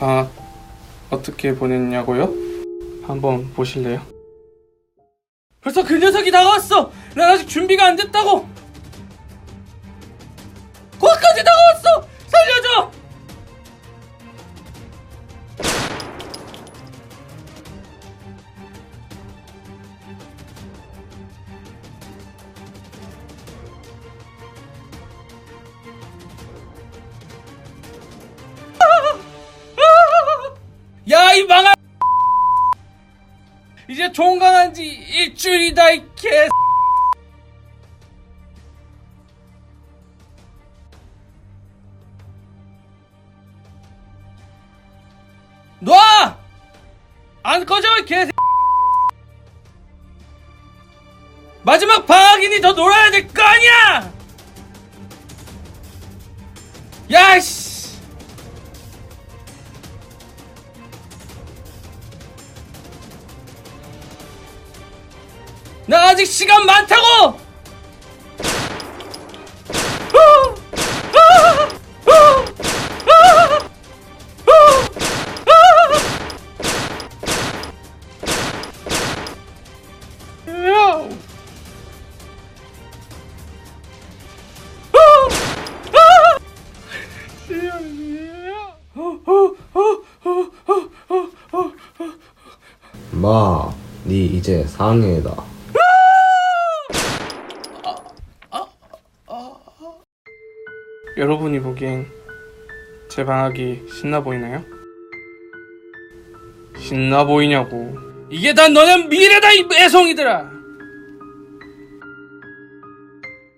아, 어떻게 보냈냐고요? 한번 보실래요? 벌써 그 녀석이 다가왔어! 난 아직 준비가 안 됐다고! 야, 이 망할! 이제 종강한 지 일주일이다, 이 개! 놔! 안 꺼져, 이 개! 마지막 방학이니 더 놀아야 될 거 아니야! 야, 씨! 나 아직 시간 많다고! 마, 니 이제 4학년이다. 여러분이 보기엔 제 방학이 신나 보이나요? 신나 보이냐고. 이게 다 너네 미래다, 이 애송이들아!